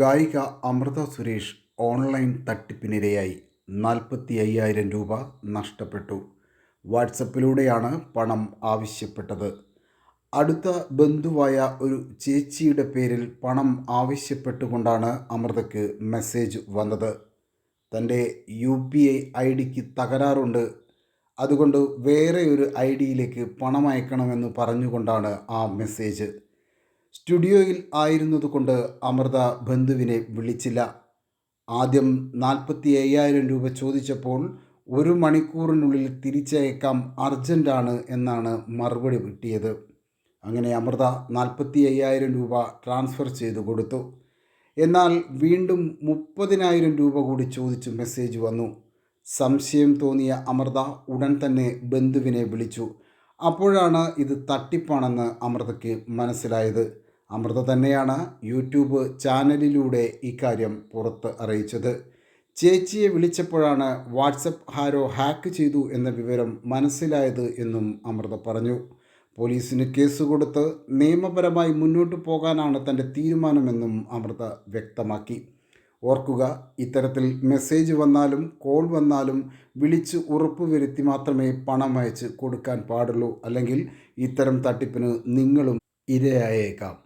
ഗായിക അമൃത സുരേഷ് ഓൺലൈൻ തട്ടിപ്പിനിരയായി നാൽപ്പത്തി അയ്യായിരം രൂപ നഷ്ടപ്പെട്ടു. വാട്സപ്പിലൂടെയാണ് പണം ആവശ്യപ്പെട്ടത്. അടുത്ത ബന്ധുവായ ഒരു ചേച്ചിയുടെ പേരിൽ പണം ആവശ്യപ്പെട്ടുകൊണ്ടാണ് അമൃതയ്ക്ക് മെസ്സേജ് വന്നത്. തന്റെ യു പി ഐ ഐ ഡിക്ക് തകരാറുണ്ട്. അതുകൊണ്ട് വേറെ ഒരു ഐ ഡിയിലേക്ക് പണം അയക്കണമെന്ന് പറഞ്ഞുകൊണ്ടാണ് ആ മെസ്സേജ്. സ്റ്റുഡിയോയിൽ ആയിരുന്നതുകൊണ്ട് അമൃത ബന്ധുവിനെ വിളിച്ചില്ല. ആദ്യം നാൽപ്പത്തി അയ്യായിരം രൂപ ചോദിച്ചപ്പോൾ ഒരു മണിക്കൂറിനുള്ളിൽ തിരിച്ചയക്കാം അർജന്റാണ് എന്നാണ് മറുപടി കിട്ടിയത്. അങ്ങനെ അമൃത നാൽപ്പത്തി അയ്യായിരം രൂപ ട്രാൻസ്ഫർ ചെയ്തു കൊടുത്തു. എന്നാൽ വീണ്ടും മുപ്പതിനായിരം രൂപ കൂടി ചോദിച്ച് മെസ്സേജ് വന്നു. സംശയം തോന്നിയ അമൃത ഉടൻ തന്നെ ബന്ധുവിനെ വിളിച്ചു. അപ്പോഴാണ് ഇത് തട്ടിപ്പാണെന്ന് അമൃതയ്ക്ക് മനസ്സിലായത്. അമൃത തന്നെയാണ് യൂട്യൂബ് ചാനലിലൂടെ ഇക്കാര്യം പുറത്ത് അറിയിച്ചത്. ചേച്ചിയെ വിളിച്ചപ്പോഴാണ് വാട്സപ്പ് ഹാരോ ഹാക്ക് ചെയ്തു എന്ന വിവരം മനസ്സിലായത് എന്നും അമൃത പറഞ്ഞു. പോലീസിന് കേസ് കൊടുത്ത് നിയമപരമായി മുന്നോട്ട് പോകാനാണ് തന്റെ തീരുമാനമെന്നും അമൃത വ്യക്തമാക്കി. ഓർക്കുക ഇത്തരത്തിൽ മെസ്സേജ് വന്നാലും കോൾ വന്നാലും വിളിച്ച് ഉറപ്പുവരുത്തി മാത്രമേ പണം അയച്ച് കൊടുക്കാൻ പാടുള്ളൂ. അല്ലെങ്കിൽ ഇത്തരം തട്ടിപ്പിന് നിങ്ങളും ഇരയായേക്കാം.